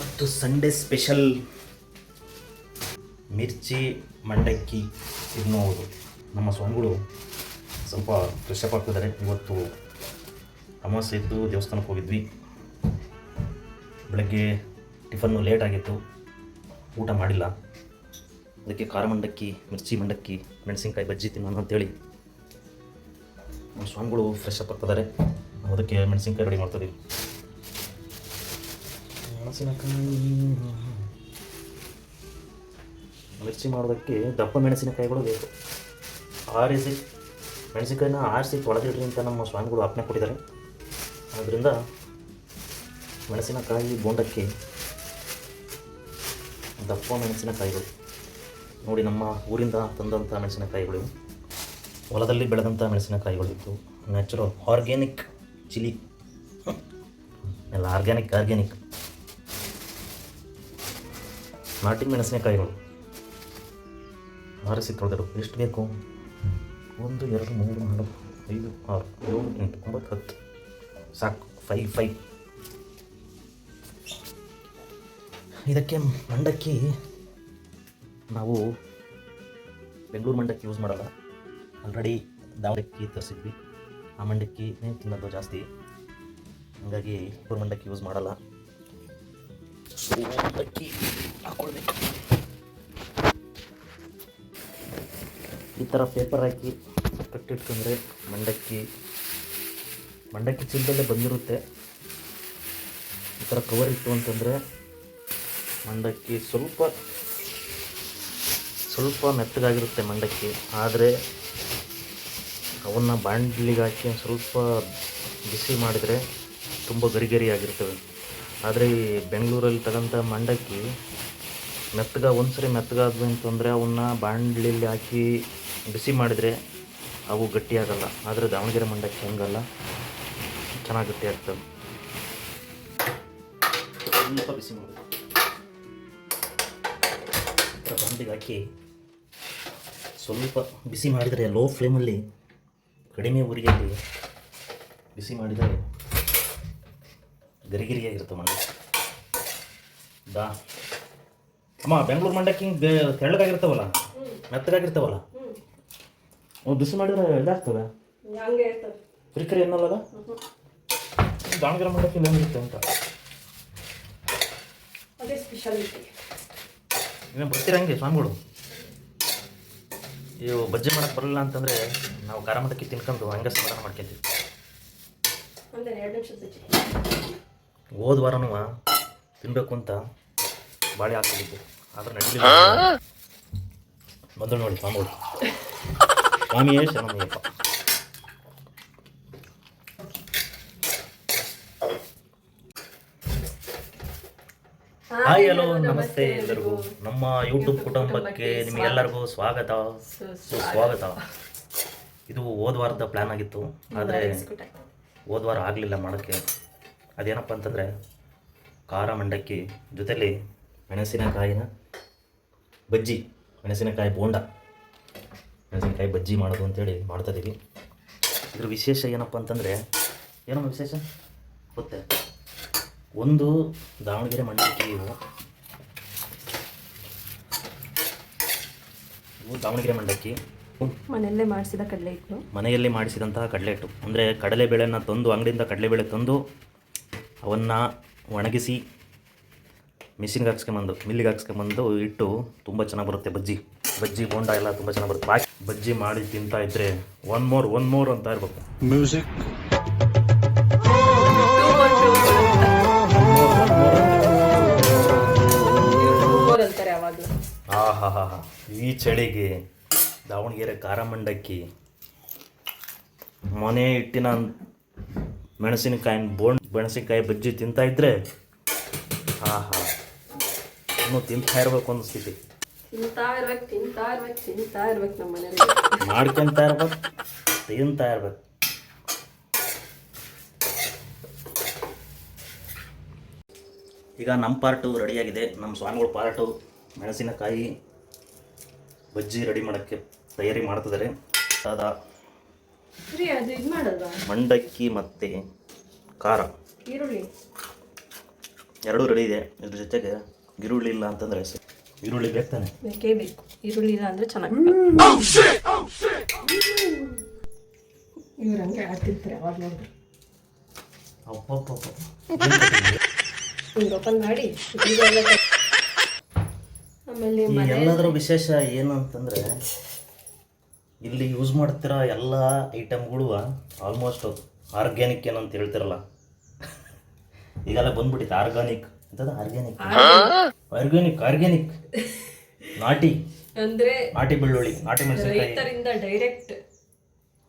ಇವತ್ತು Sunday special ಮಿರ್ಚಿ, ಮಂಡಕ್ಕಿ ತಿನ್ನುವುದು ನಮ್ಮ ಸ್ವಾಮಿಗಳು ಸ್ವಲ್ಪ ಫ್ರೆಶ್ ಅಪ್ ಆಗ್ತಿದ್ದಾರೆ ಇವತ್ತು ಅಮಾವಾಸ್ಯೆ ಇದ್ದು ದೇವಸ್ಥಾನಕ್ಕೆ ಹೋಗಿದ್ವಿ. ಬೆಳಗ್ಗೆ ಟಿಫನ್ನು ಲೇಟ್ ಆಗಿತ್ತು. ಊಟ ಮಾಡಿಲ್ಲ. ಅದಕ್ಕೆ ಖಾರ ಮಂಡಕ್ಕಿ, ಮಿರ್ಚಿ ಮಂಡಕ್ಕಿ, ಮೆಣಸಿನ್ಕಾಯಿ ಬಜ್ಜಿ ತಿನ್ನೋಣ ಅಂತೇಳಿ ನಮ್ಮ ಸ್ವಾಮಿಗಳು ಫ್ರೆಶ್ ಅಪ್ ಆಗ್ತಿದ್ದಾರೆ ಅದಕ್ಕೆ ಮೆಣಸಿನ್ಕಾಯಿ ರೆಡಿ ಮಾಡ್ತಿದ್ದೀವಿ ಮಿರ್ಚಿ ಮಾಡೋದಕ್ಕೆ ದಪ್ಪ ಮೆಣಸಿನಕಾಯಿಗಳು ಬೇಕು. ಆರಿಸಿ ಮೆಣಸಿನಕಾಯಿನ ಆರಿಸಿ ತೊಳೆದಿಡ್ರಿ ಅಂತ ನಮ್ಮ ಸ್ವಾಮಿಗಳು ಆಜ್ಞೆ ಕೊಟ್ಟಿದ್ದಾರೆ. ಆದ್ದರಿಂದ ಮೆಣಸಿನಕಾಯಿ ಬೋಂಡಕ್ಕೆ ದಪ್ಪ ಮೆಣಸಿನಕಾಯಿಗಳು. ನೋಡಿ ನಮ್ಮ ಊರಿಂದ ತಂದಂಥ ಮೆಣಸಿನಕಾಯಿಗಳು. ಹೊಲದಲ್ಲಿ ಬೆಳೆದಂಥ ಮೆಣಸಿನಕಾಯಿಗಳು ಇತ್ತು ನ್ಯಾಚುರಲ್ ಆರ್ಗ್ಯಾನಿಕ್ ಚಿಲ್ಲಿ ಎಲ್ಲ ಆರ್ಗ್ಯಾನಿಕ್ ಆರ್ಗ್ಯಾನಿಕ್ ನಾಟಿ ಮೆಣಸಿನಕಾಯಿಗಳು ಆರಿಸಿ ತೊಳೆದರು ಎಷ್ಟು ಬೇಕು? ಒಂದು, ಎರಡು, ಮೂರು, ನಾಲ್ಕು, ಐದು, ಆರು, ಏಳು, ಎಂಟು, ಒಂಬತ್ತು, ಹತ್ತು. ಸಾಕು. ಫೈ ಫೈವ್ ಇದಕ್ಕೆ ಮಂಡಕ್ಕಿ ನಾವು ಬೆಂಗಳೂರು ಮಂಡಕ್ಕಿ ಯೂಸ್ ಮಾಡಲ್ಲ. ಆಲ್ರೆಡಿ ದಾವಣಕ್ಕಿ ತರಿಸಿದ್ವಿ. ಆ ಮಂಡಕ್ಕಿನೇ ತಿನ್ನೋದು ಜಾಸ್ತಿ. ಹಾಗಾಗಿ ಮಂಡಕ್ಕಿ ಯೂಸ್ ಮಾಡಲ್ಲ. ಮಂಡಕ್ಕಿ ಹಾಕೊಳ್ಬೇಕು ಈ ಥರ ಪೇಪರ್ ಹಾಕಿ ಕಟ್ಟಿಟ್ಕೊಂಡ್ರೆ ಮಂಡಕ್ಕಿ ಮಂಡಕ್ಕಿ ಚೀಲದಲ್ಲೇ ಬಂದಿರುತ್ತೆ. ಈ ಥರ ಕವರ್ ಇತ್ತು ಅಂತಂದರೆ ಮಂಡಕ್ಕಿ ಸ್ವಲ್ಪ ಸ್ವಲ್ಪ ಮೆತ್ತಗಾಗಿರುತ್ತೆ ಮಂಡಕ್ಕಿ. ಆದರೆ ಅವನ್ನ ಬಾಣಲಿಗೆ ಹಾಕಿ ಸ್ವಲ್ಪ ಬಿಸಿ ಮಾಡಿದರೆ ತುಂಬ ಗರಿಗರಿಯಾಗಿರ್ತವೆ ಆದರೆ ಈ ಬೆಂಗಳೂರಲ್ಲಿ ತಗೊಂಥ ಮಂಡಕ್ಕಿ ಮೆತ್ತಗ, ಒಂದ್ಸರಿ ಮೆತ್ತಗಾದ್ವಿ ಅಂತಂದರೆ ಅವನ್ನ ಬಾಣಲಿಯಲ್ಲಿ ಹಾಕಿ ಬಿಸಿ ಮಾಡಿದರೆ ಅವು ಗಟ್ಟಿಯಾಗಲ್ಲ ಆದರೆ ದಾವಣಗೆರೆ ಮಂಡಕ್ಕಿ ಹಂಗಲ್ಲ. ಚೆನ್ನಾಗಿ ಗಟ್ಟಿ ಆಗ್ತವೆ. ಸ್ವಲ್ಪ ಬಿಸಿ ಮಾಡಿ. ಬಾಣಲಿಗೆ ಹಾಕಿ ಸ್ವಲ್ಪ ಬಿಸಿ ಮಾಡಿದರೆ ಲೋ ಫ್ಲೇಮಲ್ಲಿ ಕಡಿಮೆ ಉರಿಯಲ್ಲಿ ಬಿಸಿ ಮಾಡಿದರೆ ಗರಿಗರಿಯಾಗಿರುತ್ತೆ ಮಂಡಕ್ಕಿ ದಾ. ಅಮ್ಮ ಬೆಂಗಳೂರು ಮಂಡಕ್ಕಿ ಹಿಂಗೆ ತೆಳ್ಳಗಾಗಿರ್ತಾವಲ್ಲ? ಮೆತ್ತಗಾಗಿರ್ತಾವಲ್ಲ? ಅವು ಬಿಸಿ ಮಾಡಿದ್ರೆ ಇದಾಗ್ತದೆ ಕ್ರಿಕರಿ ಅನ್ನೋಲ್ಲ ದಾವಣಗೆರೆ ಮಂಡಕ್ಕಿ ಹೆಂಗಿರುತ್ತೆ ಅಂತ. ಅದೇ ಸ್ಪೆಷಾಲಿಟಿ ನೀವು ಬರ್ತೀರ ಹಂಗೆ ಸ್ವಾಮಿಗಳು? ಇವು ಬಜ್ಜಿ ಮಾಡಕ್ಕೆ ಬರಲಿಲ್ಲ ಅಂತಂದರೆ ನಾವು ಖಾರ ಮಂಡಕ್ಕಿ ತಿನ್ಕೊಂಡು ಹಂಗೆ ಸಮಾಧಾನ ಮಾಡ್ಕೊಂತೀವಿ. ಹೋದ ವಾರನೂ ತಿನ್ನಬೇಕು ಅಂತ ಬಾಳೆ ಹಾಕಿದ್ದು ಆದ್ರೆ ನಡೀಲಿಲ್ಲ. ಬಂದು ನೋಡಿ ಸ್ವಾಮಿಗಳು ಸ್ವಾಮಿಯೇ ಶರಣಯ್ಯಪ್ಪ ಹಾಯ್ ಹಲೋ ನಮಸ್ತೆ ಎಲ್ಲರಿಗೂ. ನಮ್ಮ ಯೂಟ್ಯೂಬ್ ಕುಟುಂಬಕ್ಕೆ ನಿಮಗೆಲ್ಲರಿಗೂ ಸ್ವಾಗತ. ಸುಸ್ವಾಗತ ಇದು ಹೋದ ವಾರದ ಪ್ಲ್ಯಾನ್ ಆಗಿತ್ತು. ಆದರೆ ಹೋದ ವಾರ ಆಗಲಿಲ್ಲ ಮಾಡೋಕ್ಕೆ. ಅದೇನಪ್ಪ ಅಂತಂದರೆ ಖಾರ ಮಂಡಕ್ಕಿ ಜೊತೆಲಿ ಮೆಣಸಿನಕಾಯಿನ ಬಜ್ಜಿ ಮೆಣಸಿನಕಾಯಿ ಬೋಂಡ. ಮೆಣಸಿನಕಾಯಿ ಬಜ್ಜಿ ಮಾಡೋದು ಅಂತೇಳಿ ಮಾಡ್ತಾಯಿದ್ದೀವಿ ಇದ್ರ ವಿಶೇಷ ಏನಪ್ಪ ಅಂತಂದರೆ ಏನಮ್ಮ ವಿಶೇಷ? ಗೊತ್ತೆ? ಒಂದು ದಾವಣಗೆರೆ ಮಂಡಕ್ಕಿ ದಾವಣಗೆರೆ ಮಂಡಕ್ಕಿ ಮನೆಯಲ್ಲೇ ಮಾಡಿಸಿದ ಕಡಲೆ ಹಿಟ್ಟು ಮನೆಯಲ್ಲಿ ಮಾಡಿಸಿದಂತಹ ಕಡಲೆ ಹಿಟ್ಟು ಅಂದರೆ ಕಡಲೆಬೇಳೆನ ತಂದು ಅಂಗಡಿಯಿಂದ ಕಡಲೆಬೇಳೆ ತಂದು ಅವನ್ನು ಒಣಗಿಸಿ ಮಿಷಿನ್ಗೆ ಹಾಕ್ಸ್ಕೊಂಬಂದು ಮಿಲ್ಲಿಗೆ ಹಾಕ್ಸ್ಕೊಂಬಂದು ಇಟ್ಟು ತುಂಬ ಚೆನ್ನಾಗಿ ಬರುತ್ತೆ ಬಜ್ಜಿ. ಬಜ್ಜಿ ಬೋಂಡ ಎಲ್ಲ ತುಂಬ ಚೆನ್ನಾಗಿ ಬರುತ್ತೆ. ಬಾಕಿ ಬಜ್ಜಿ ಮಾಡಿ ತಿಂತಾ ಇದ್ದರೆ ಒನ್ ಮೋರ್ ಒನ್ ಮೋರ್ ಅಂತ ಇರ್ಬೇಕು. ಮ್ಯೂಸಿಕ್ ಹಾ ಹಾ ಹಾ ಹಾ ಈ ಚಳಿಗೆ ದಾವಣಗೆರೆ ಖಾರ ಮಂಡಕ್ಕಿ ಮನೆ ಹಿಟ್ಟಿನ ಮೆಣಸಿನಕಾಯಿ ಬೋಂಡ್ ಮೆಣಸಿನಕಾಯಿ ಬಜ್ಜಿ ತಿಂತಾ ಇದ್ರೆ ಆಹಾ ಇನ್ನು ತಿಂತಾ ಇರ್ಬೇಕು ಅನ್ನಿಸ್ತೈತಿ ತಿಂತಾ ಇರ್ಬೇಕು ತಿಂತಾ ಇರ್ಬೇಕು ತಿಂತಾ ಇರ್ಬೇಕು ನಮ್ಮ ಮನೇಲಿ ಮಾಡ್ಕೊಂತ ಇರ್ಬೇಕು ತಿಂತಾ ಇರ್ಬೇಕು. ಈಗ ನಮ್ಮ ಪಾರ್ಟು ರೆಡಿಯಾಗಿದೆ. ನಮ್ಮ ಸ್ವಾಮಿಗಳ ಪಾರ್ಟು ಮೆಣಸಿನಕಾಯಿ ಬಜ್ಜಿ ರೆಡಿ ಮಾಡೋಕ್ಕೆ ತಯಾರಿ ಮಾಡ್ತಿದ್ದಾರೆ. ಅದ ಫ್ರೀ ಅದು ಇದು ಮಾಡೋದು? ಮಂಡಕ್ಕಿ ಮತ್ತೆ ಖಾರ. ಈರುಳ್ಳಿ? ಎರಡೂ ರೆಡಿ ಇದೆ. ಇದ್ರ ಜೊತೆಗೆ ಈರುಳ್ಳಿ ಇಲ್ಲ ಅಂತಂದ್ರೆ ಈರುಳ್ಳಿ ಬೇಕು ತಾನೆ? ಬೇಕೇ ಬೇಕು. ಈರುಳ್ಳಿ ಇಲ್ಲ ಅಂದ್ರೆ ಚೆನ್ನಾಗಿ ಇವ್ರು ಹಂಗೆ ಆಡ್ತಿರ್ತಾರೆ ಅವಾಗ ನೋಡಿದ್ರು. ಓಪನ್ ಮಾಡಿ ಆಮೇಲೆ ಎಲ್ಲದರ ವಿಶೇಷ ಏನು ಅಂತಂದರೆ ಇಲ್ಲಿ ಯೂಸ್ ಮಾಡ್ತಿರೋ ಎಲ್ಲ ಐಟಮ್ಗಳು ಆಲ್ಮೋಸ್ಟ್ ಆರ್ಗ್ಯಾನಿಕ್ ಏನಂತ ಹೇಳ್ತಿರಲ್ಲ. ಈಗೆಲ್ಲ ಬಂದ್ಬಿಟ್ಟಿತ್ತು ಆರ್ಗಾನಿಕ್ ಅಂತದ ಆರ್ಗ್ಯಾನಿಕ್ ಆರ್ಗ್ಯಾನಿಕ್ ಆರ್ಗ್ಯಾನಿಕ್ ನಾಟಿ. ಅಂದ್ರೆ ನಾಟಿ ಬೆಳ್ಳುಳ್ಳಿ ನಾಟಿ ಮೆಣಸಿನಕಾಯಿ. ರೈತರಿಂದ ಡೈರೆಕ್ಟ್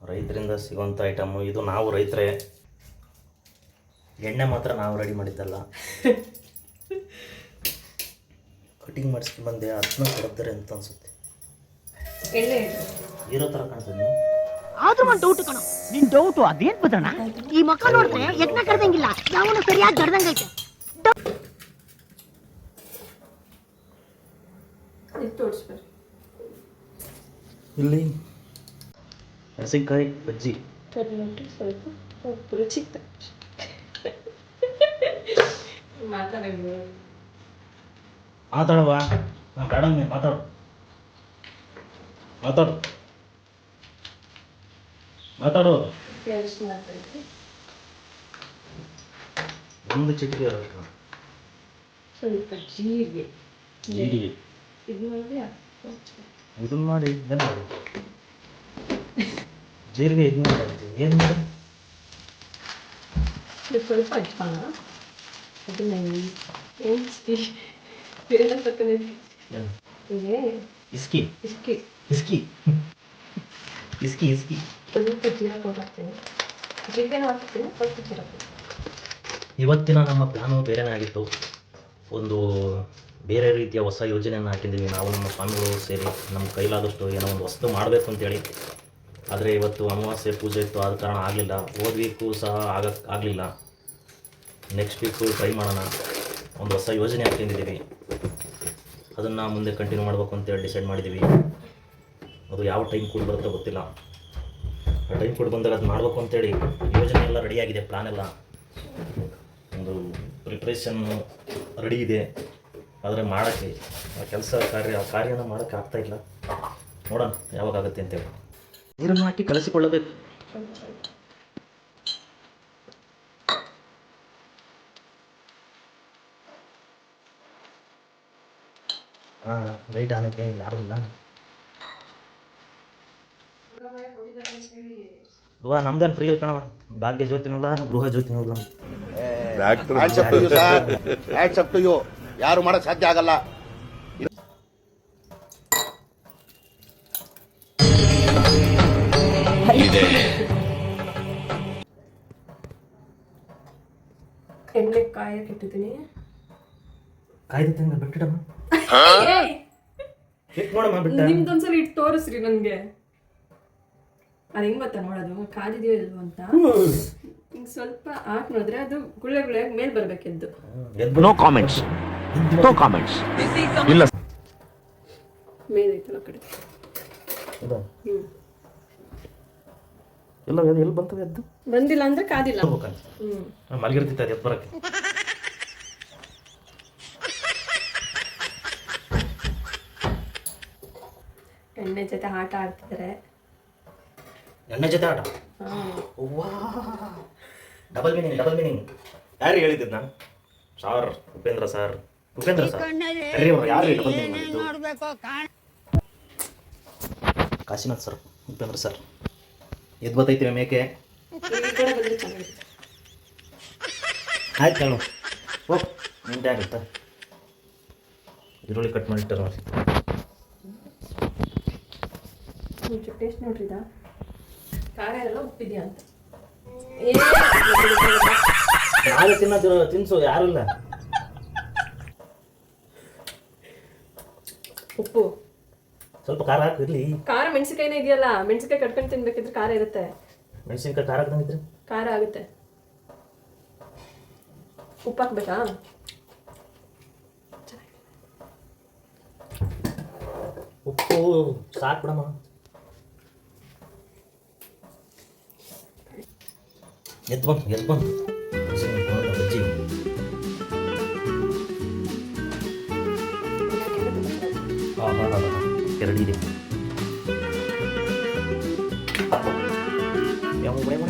ರೈತರಿಂದ ಸಿಗುವಂತ ಐಟಮು ಇದು ನಾವು ರೈತರೇ. ಎಣ್ಣೆ ಮಾತ್ರ ನಾವು ರೆಡಿ ಮಾಡಿದ್ದಲ್ಲ. ಕಟಿಂಗ್ ಮಾಡಿಸ್ಕೊಂಡು ಬಂದೆ ಅದನ್ನ ಕೊಡ್ತಾರೆ ಅಂತ ಅನ್ಸುತ್ತೆ. ಇರೋ ತರ ಕಾಣ್ತದೆ ಆದ್ರೂ ಒಂದ್ ಡೌಟ್ ಕಣ. ನಿನ್ ಡೌಟ್ ಅದೇನ್ ಈ ಮಕ್ಕ ನೋಡಿದ್ರೆ ಯಜ್ಞ ಕರೆದಂಗಿಲ್ಲ ಯಾವನು ಸರಿಯಾಗಿ ಕರ್ದಂಗೈತೆ ಇದು ತೋರಿಸ್ಬಾರ್ದು ಇಲ್ಲಿ. ಮೆಣಸಿನ್ಕಾಯಿ ಬಜ್ಜಿ. ಸ್ವಲ್ಪ ಉಪ್ಪು ಮಾತಾಡೋದು ಮಾತಾಡವಾ ನಾ ಬೇಡ ನೀನು ಮಾತಾಡು. ಮಾತಾಡು. ಮಾತಾಡು. ಒಂದು ಚಿಟಿಕೆ ಇರೋದು ಸ್ವಲ್ಪ ಜೀರಿಗೆ. ಜೀರಿಗೆ. ಇದು ಮಾಡಿ ಇದನ್ನ ಮಾಡಿ ಇದನ್ನ ಮಾಡಿ. ಜೀರಿಗೆ ಇದು ಮಾಡಿ ಏನು ಮಾಡಿ? ಸ್ವಲ್ಪ ಅಜ್ವಾನ ಅದನ್ನ ಏನು ಬೇರೆ ಇಸ್ಕಿ ಇಸ್ಕಿ ಇಸ್ಕಿ. ಇಸ್ಕಿ. Hezký, hezký. ಜೀರಕ ಇವತ್ತಿನ ನಮ್ಮ ಪ್ಲಾನು ಬೇರೆನೇ ಆಗಿತ್ತು ಒಂದು ಬೇರೆ ರೀತಿಯ ಹೊಸ ಯೋಜನೆಯನ್ನು ಹಾಕಿದ್ದೀವಿ ನಾವು ನಮ್ಮ ಸ್ವಾಮಿಗಳು ಸೇರಿ ನಮ್ಮ ಕೈಲಾದಷ್ಟು ಏನೋ ಒಂದು ವಸ್ತು ಮಾಡಬೇಕು ಅಂತೇಳಿ ಆದರೆ ಇವತ್ತು ಅಮಾವಾಸ್ಯೆ ಪೂಜೆ ಇತ್ತು ಆದ ಕಾರಣ ಆಗಲಿಲ್ಲ ಹೋದ ವೀಕು ಸಹ ಆಗಕ್ಕೆ ಆಗಲಿಲ್ಲ ನೆಕ್ಸ್ಟ್ ವೀಕು ಟ್ರೈ ಮಾಡೋಣ ಒಂದು ಹೊಸ ಯೋಜನೆ ಹಾಕೊಂಡಿದ್ದೀವಿ ಅದನ್ನು ಮುಂದೆ ಕಂಟಿನ್ಯೂ ಮಾಡಬೇಕು ಅಂತೇಳಿ ಡಿಸೈಡ್ ಮಾಡಿದ್ದೀವಿ ಅದು ಯಾವ ಟೈಮ್ ಕೂಡ ಬರುತ್ತೋ ಗೊತ್ತಿಲ್ಲ. ಆ ಟೈಮ್ ಕೂಡ ಬಂದಾಗ ಅದು ಮಾಡಬೇಕು ಅಂತೇಳಿ ಯೋಜನೆ ಎಲ್ಲ ರೆಡಿಯಾಗಿದೆ ಪ್ಲಾನ್ ಎಲ್ಲ. ಒಂದು ಪ್ರಿಪ್ರೇಷನ್ ರೆಡಿ ಇದೆ. ಆದರೆ ಮಾಡೋಕ್ಕೆ, ಆ ಕೆಲಸ ಕಾರ್ಯ, ಆ ಕಾರ್ಯನ ಮಾಡೋಕ್ಕೆ ಆಗ್ತಾ ಇಲ್ಲ. ನೋಡೋಣ ಯಾವಾಗ ಆಗುತ್ತೆ ಅಂತೇಳಿ. ನೀರನ್ನು ಹಾಕಿ ಕಲಸಿಕೊಳ್ಳಬೇಕು. ಹಾಂ ಲೈಟ್ ಆನಕ್ಕೆ ಯಾರು ಇಲ್ಲ? ಗೃಹ ನಮ್ದೇನು ಫ್ರೀ ಕಣವ ಭಾಗ್ಯ ಜ್ಯೋತಿನಲ್ಲ ಗೃಹ ಜ್ಯೋತಿನಲ್ಲ. ಯಾರು ಮಾಡಕ್ ಸಾಧ್ಯ ಆಗಲ್ಲ. ಎಣ್ಣೆ ಕಾಯಕ್ಕೆ ಇಟ್ಟಿದ್ದೀನಿ. ಬಿಟ್ಟಿಡಮ್ಮ ಬಿಟ್ಟ. ನಿಮ್ದೊಂದ್ಸಲ ಇಟ್ಟು ತೋರಿಸ್ರಿ ನನಗೆ. ಅದು ಹೆಂಗ್ ಗೊತ್ತಾ ನೋಡೋದು? ಕಾದಿದೆಯೋ ಇಲ್ವೋ ಅಂತ. ಹಿಂಗ್ ಸ್ವಲ್ಪ ಹಾಕ್ ನೋಡಿದ್ರೆ ಅದು ಗುಳ್ಳೆ ಗುಳ್ಳೆ ಮೇಲ್ ಬರ್ಬೇಕೆದ್ದು ನೋ ಕಾಮೆಂಟ್ಸ್ ನೋ ಕಾಮೆಂಟ್ಸ್ ಇಲ್ಲ. ಮೇಲ್ ಐತಲ್ಲ ಆ ಕಡೆ. ಇದು ಹ್ಮ್. ಎಲ್ಲ ಎಲ್ಲಿ ಬಂತದೆ ಎದ್ದು ಬಂದಿಲ್ಲ ಅಂದ್ರೆ ಕಾದಿಲ್ಲ. ಹ್ಮ್. ಮಲಗಿರ್ತಿತ್ತು ಅದು ಎದ್ದು ಬರಕ್ಕೆ ಎಣ್ಣೆ ಜೊತೆ ಆಟ ಆಡ್ತಿದ್ದಾರೆ ಎಣ್ಣೆ ಜೊತೆ ಆಟ. ವಾ ಡಬಲ್ ಮೀನಿಂಗ್ ಡಬಲ್ ಮೀನಿಂಗ್ ಯಾರು ಹೇಳಿದ್ದು ನಾನು sir Upendra sir Upendra sir ಅರೆ ಯಾರು ಡಬಲ್ ಮೀನಿಂಗ್ ಮಾಡಿದ್ದು? ಕಾಶಿನಾಥ್ ಸರ್ ಉಪೇಂದ್ರ ಸರ್ ಎದ್ದು ಬತ್ತೈತಿ ಮೇಕೆ ಆಯ್ತು ಹೇಳು ಓಹ್ ನಿಂಟೆ ಆಗುತ್ತಾ ಈರುಳ್ಳಿ ಕಟ್ ಮಾಡಿಟ್ಟಾರ ಟೇಸ್ಟ್ ನೋಡ್ರಿದ ಖಾರ ಎಲ್ಲ ಉಪ್ಪಿದ್ಯಾ ಅಂತ. ನಾಳೆ ತಿನ್ನೋದು ತಿನ್ಸು ಯಾರು ಇಲ್ಲ. ಉಪ್ಪು. ಸ್ವಲ್ಪ ಖಾರ ಹಾಕಿರ್ಲಿ ಖಾರ ಮೆಣಸಿಕಾಯಿನೇ ಇದೆಯಲ್ಲ ಮೆಣಸಿನಕಾಯಿ ಕಟ್ಕೊಂಡು ತಿನ್ಬೇಕಿದ್ರೆ ಖಾರ ಇರುತ್ತೆ. ಮೆಣಸಿನ್ಕಾಯಿ ಖಾರ ಹಾಕ್ದಂಗಿದ್ರೆ ಖಾರ ಆಗುತ್ತೆ. ಉಪ್ಪು ಹಾಕ್ಬೇಕಾ? ಉಪ್ಪು ಸಾಕು ಬಿಡಮ್ಮ. Headphone, headphone. Sini, kalau udah kecil. Ah, ah, ah, ah. Kira deh. Yang mau berapa?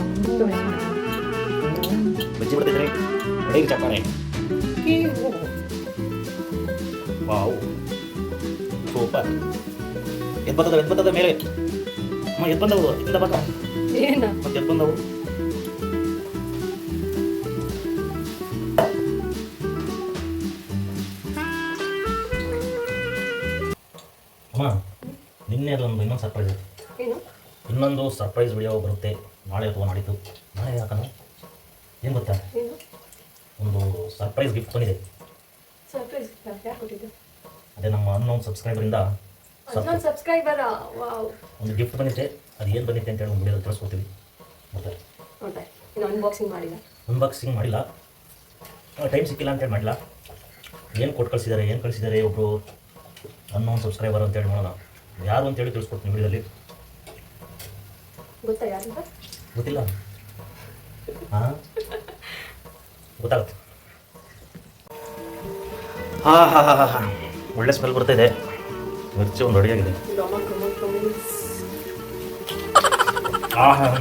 Benci berarti trik. Eh, capek nih. Wow. ya, Headphone tuh, headphone tuh merek. Mau headphone tuh, kita dapat. Iya, ya, Headphone tuh. ಅಮ್ಮ ನಿನ್ನೆ ಅದೊಂದು ಇನ್ನೊಂದು surprise ಐತೆ ಏನು? ಇನ್ನೊಂದು surprise video ಬರುತ್ತೆ. ನಾಳೆ ಅಥವಾ ನಾಡಿದ್ದು. ನಾಳೆ ಯಾಕಂದ್ರೆ ಏನು ಗೊತ್ತಾ? ಏನು? ಒಂದು ಸರ್ಪ್ರೈಸ್ ಗಿಫ್ಟ್ ಬಂದಿದೆ. ಸರ್ಪ್ರೈಸ್ ಅದೇ ನಮ್ಮ ಅನ್ನೊಂದು ಸಬ್ಸ್ಕ್ರೈಬರಿಂದ ಅದೊಂದು ಸಬ್ಸ್ಕ್ರೈಬರ ವಾವ್ ಒಂದು ಗಿಫ್ಟ್ ಬಂದಿದೆ. ಅದು ಏನು ಬಂದಿದೆ ಅಂತ ಹೇಳಿ ಒಂದು ವಿಡಿಯೋ ತಿಳಿಸ್ಕೊಡ್ತೀವಿ ಮತ್ತೆ ನೋಡ್ತಾ ಇನ್ನು ಅನ್ಬಾಕ್ಸಿಂಗ್ ಮಾಡಿಲ್ಲ. ಅನ್ಬಾಕ್ಸಿಂಗ್ ಮಾಡಿಲ್ಲ. ಟೈಮ್ ಸಿಕ್ಕಿಲ್ಲ ಅಂತೇಳಿ ಮಾಡಿಲ್ಲ ಏನು ಕೊಟ್ಟು ಕಳಿಸಿದ್ದಾರೆ ಏನು ಕಳಿಸಿದ್ದಾರೆ ಒಬ್ಬರು ಅನ್ನೋ ಸಬ್ಸ್ಕ್ರೈಬರ್ ಅಂತೇಳಿ ನೋಡೋಣ ಯಾರು ಅಂತೇಳಿ ತಿಳಿಸ್ಕೊಡ್ತೀನಿ ವಿಡಿಯೋದಲ್ಲಿ ಗೊತ್ತಾ ಗೊತ್ತಿಲ್ಲ ಹಾ ಗೊತ್ತಾಗುತ್ತೆ ಹಾಂ ಹಾಂ ಹಾಂ ಹಾಂ ಒಳ್ಳೆ ಸ್ಮೆಲ್ ಬರ್ತಾಯಿದೆ ಮಿರ್ಚಿ ಒಂದು ಅಡುಗೆ ಆಗಿದೆ ಕಮ ಕಮಿಸ್ ಹಾಂ ಹಾಂ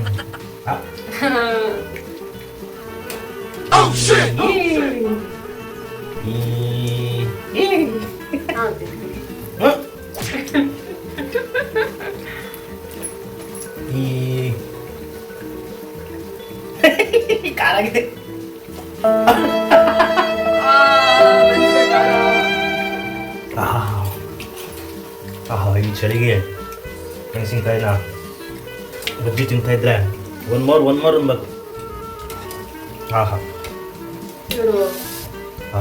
ಹಾಂ ಈ ಹಾಂ ಈ ಕಾರಾಗಿದೆ ಆಹಾ. ಈ ಚಳಿಗೆ ಮೆಣಸಿನ್ಕಾಯಿನ ಬಜ್ಜಿ ತಿಂತಾ ಇದ್ರೆ ಒನ್ ಮೋರ್ ಒನ್ ಮೋರ್ ಅನ್ಬೇಕು ಆಹಾ.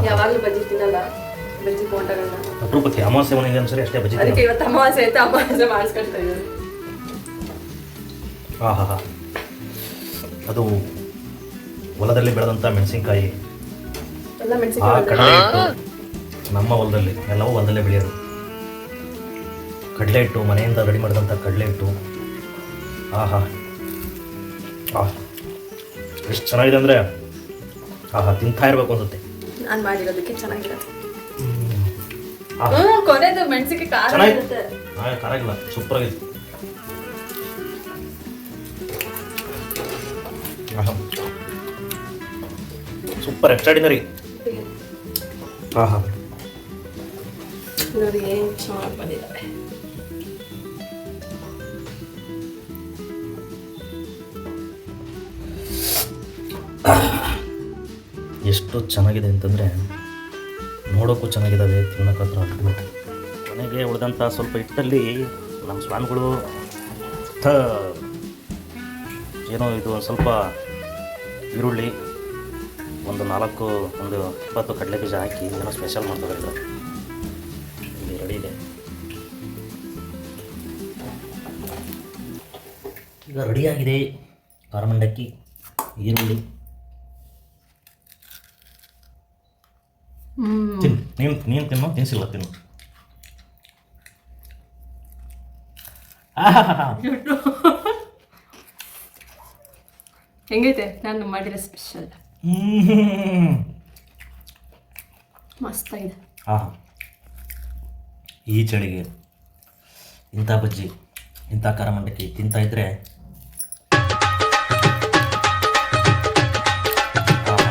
ಯಾವಾಗಲೂ ಬಜ್ಜಿ ತಿನ್ನಲ್ಲ ಬಜ್ಜಿ ಬೋಂಡಗಳನ್ನ ಅಪರೂಪಕ್ಕೆ ಅಮಾವಾಸ್ಯೆ ಮನೆಗೆ ಒಂದ್ಸರಿ ಅಷ್ಟೇ ಬಜ್ಜಿ ಅದಕ್ಕೆ ತಿನ್ನೋದು. ಇವತ್ತು ಅಮಾವಾಸ್ಯೆ ಆಯ್ತು ಅಮಾವಾಸ್ಯೆ ಮಾಡಿಸ್ಕೊಳ್ತಾ ಇದ್ದಾರೆ ಆಹಾ. ಅದು ಹೊಲದಲ್ಲಿ ಬೆಳೆದಂಥ ಮೆಣಸಿನ್ಕಾಯಿ. ಎಲ್ಲ ಆ ಮೆಣಸಿನಕಾಯಿ ಕಡಲೆ ಹಿಟ್ಟು ನಮ್ಮ ಹೊಲದಲ್ಲಿ ಎಲ್ಲವೂ ಹೊಲದಲ್ಲೇ ಬೆಳೆಯೋದು. ಕಡಲೆ ಹಿಟ್ಟು ಮನೆಯಿಂದ ರೆಡಿ ಮಾಡಿದಂಥ ಕಡಲೆ ಹಿಟ್ಟು. ಆಹಾ. ಆ ಎಷ್ಟು ಚೆನ್ನಾಗಿದೆ ಅಂದರೆ ಆಹಾ ತಿಂತಾ ಇರಬೇಕು ಅನ್ಸುತ್ತೆ. ನಾನು ಮಾಡಿರೋದಕ್ಕೆ ಕೊನೆದು ಮೆಣಸಿಗೆ ಖಾರ ಇರುತ್ತೆ. ಸೂಪರ್ ಆಗಿದೆ ಆಹಾ. ಸೂಪರ್ ಎಕ್ಸ್ಟ್ರಾಡಿನರಿ ಆಹಾ. ನೋಡಿ ಏನ್ ಚೆನ್ನಾಗಿ ಬಂದಿದ್ದಾರೆ ಎಷ್ಟು ಚೆನ್ನಾಗಿದೆ ಅಂತಂದರೆ ನೋಡೋಕ್ಕೂ ಚೆನ್ನಾಗಿದ್ದಾವೆ ತಿನ್ನೋಕೆ ಹತ್ರ ಅದ್ಭುತ ಕೊನೆಗೆ ಉಳಿದಂಥ ಸ್ವಲ್ಪ ಹಿಟ್ಟಲ್ಲಿ ನಮ್ಮ ಸ್ವಾಮಿಗಳು ಏನೋ ಇದು ಒಂದು ಸ್ವಲ್ಪ ಈರುಳ್ಳಿ ಒಂದು ನಾಲ್ಕು ಒಂದು ಇಪ್ಪತ್ತು ಕಡಲೆ ಬೀಜ ಹಾಕಿ ಏನೋ ಸ್ಪೆಷಲ್ ಮಾಡ್ತಾರೆ ಇದು ಇಲ್ಲಿ ರೆಡಿ ಇದೆ. ಈಗ ರೆಡಿಯಾಗಿದೆ ಖಾರ ಮಂಡಕ್ಕಿ ಈರುಳ್ಳಿ. ತಿನ್ನು ನೀನು ನೀನು ತಿನ್ನು ತಿನ್ಸಿಲ್ಲ ತಿನ್ನು. ಹೆಂಗೈತೆ? ನಾನು ಮಾಡಿರೋ ಸ್ಪೆಷಲ್ ಹ್ಮ್. ಇದೆ ಹಾಂ ಈ ಚಳಿಗೆ ಇಂಥ ಬಜ್ಜಿ ಇಂಥ ಖಾರ ಮಂಡಕ್ಕಿ ತಿಂತಾ ಇದ್ರೆ ಆಹಾ.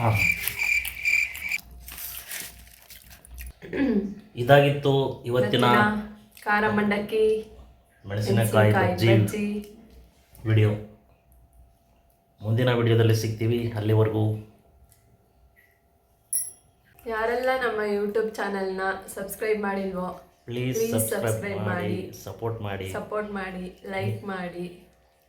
ಆಹಾ. ಇದಾಗಿತ್ತು ಇವತ್ತಿನ ಖಾರ ಮಂಡಕ್ಕಿ ಮೆಣಸಿನಕಾಯಿ ಬಜ್ಜಿ ವಿಡಿಯೋ. ಮುಂದಿನ ವಿಡಿಯೋದಲ್ಲಿ ಸಿಗ್ತೀವಿ. ಅಲ್ಲಿವರೆಗೂ ಯಾರೆಲ್ಲ ನಮ್ಮ ಯೂಟ್ಯೂಬ್ ಚಾನೆಲ್ನ ಸಬ್ಸ್ಕ್ರೈಬ್ ಮಾಡಿಲ್ವೋ ಪ್ಲೀಸ್ ಸಬ್ಸ್ಕ್ರೈಬ್ ಮಾಡಿ. ಸಪೋರ್ಟ್ ಮಾಡಿ. ಸಪೋರ್ಟ್ ಮಾಡಿ ಲೈಕ್ ಮಾಡಿ.